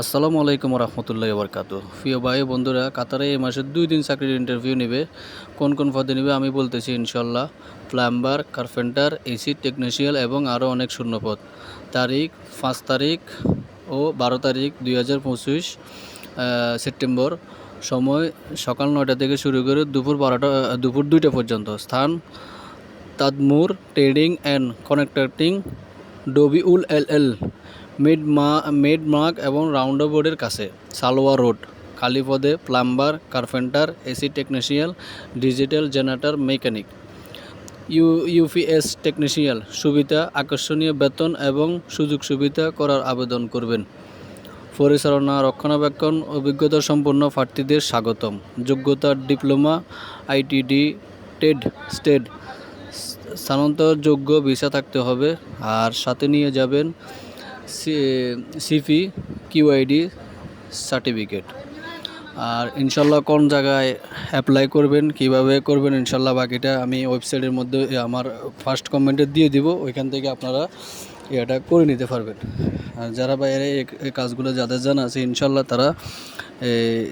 আসসালামু আলাইকুম রহমতুল্লাহ বরকাত প্রিয় ভাই বন্ধুরা, কাতারে এই মাসের দুই দিন চাকরির ইন্টারভিউ নেবে। কোন কোন পদে নেবে আমি বলতেছি ইনশাল্লাহ প্লাম্বার, কার্পেন্টার এসি টেকনিশিয়াল এবং আরও অনেক শূন্যপদ তারিখ, পাঁচ তারিখ ও বারো তারিখ দুই হাজার পঁচিশ সেপ্টেম্বর। সময় সকাল নয়টা থেকে শুরু করে দুপুর বারোটা, দুপুর দুইটা পর্যন্ত। স্থান, Tadmur, trading and contracting W L L mid মা, মিড মার্ক এবং রাউন্ডাবোর্ডের কাছে Salwa road কালীপদে plumber, carpenter, AC technician digital generator, mechanic. U, UPS technician সুবিধা, আকর্ষণীয় বেতন এবং সুযোগ সুবিধা করার আবেদন করবেন। পরিচালনা, রক্ষণাবেক্ষণ, অভিজ্ঞতা সম্পন্ন প্রার্থীদের স্বাগতম। যোগ্যতার ডিপ্লোমা, আইটিডি, টেড স্টেড স্থানান্তরযোগ্য ভিসা থাকতে হবে। আর সাথে নিয়ে যাবেন সিপি কিউআইডি সার্টিফিকেট। আর ইনশাল্লাহ কোন জায়গায় অ্যাপ্লাই করবেন, কীভাবে করবেন, ইনশাল্লাহ বাকিটা আমি ওয়েবসাইটের মধ্যে আমার ফার্স্ট কমেন্টে দিয়ে দিব। ওইখান থেকে আপনারা এটা করে নিতে পারবেন। আর যারা বাইরে কাজগুলো যাদের জানা আছে, ইনশাল্লাহ তারা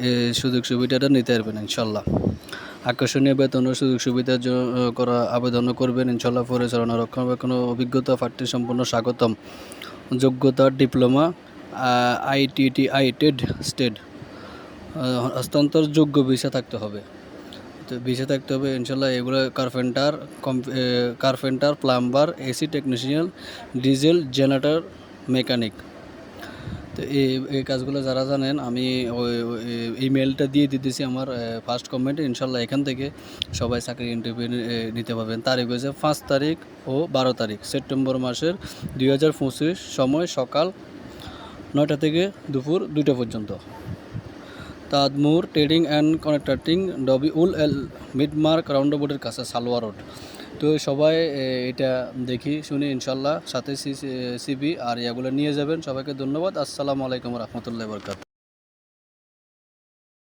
এই সুযোগ সুবিধাটা নিতে পারবেন, ইনশাল্লাহ। আকর্ষণীয় বেতন ও সুযোগ জন্য করা আবেদনও করবেন। ইনশাল্লাহ পরিচালনা রক্ষণাবেক্ষণ অভিজ্ঞতা প্রার্থী সম্পূর্ণ স্বাগতম। যোগ্যতা, ডিপ্লোমা আইটিটিআই টেড স্টেড হস্তান্তর যোগ্য ভিসা থাকতে হবে। তো ভিসা থাকতে হবে ইনশাল্লাহ এগুলো carpenter carpenter plumber, AC technician, diesel generator, mechanic. তো এই এই কাজগুলো যারা জানেন, আমি ওই ইমেলটা দিয়ে দিতেছি আমার ফার্স্ট কমেন্টে ইনশাল্লাহ এখান থেকে সবাই চাকরি ইন্টারভিউ নিতে পারবেন। তারিখ হয়েছে পাঁচ তারিখ ও বারো তারিখ, সেপ্টেম্বর মাসের দুই হাজার পঁচিশ সময় সকাল নয়টা থেকে দুপুর দুইটা পর্যন্ত। তাদমুর ট্রেডিং অ্যান্ড কনেক্টার্টিং ডবি উল এল মিডমার্ক রাউন্ডাবোর্ডের কাছে, সালোয়ার রোড। তো সবাই এটা দেখি, শুনি, ইনশাল্লাহ। সাথে সিবি আর ইয়াগুলো নিয়ে যাবেন। সবাইকে ধন্যবাদ। আসসালামু আলাইকুম রহমতুল্লাহ বরকাত।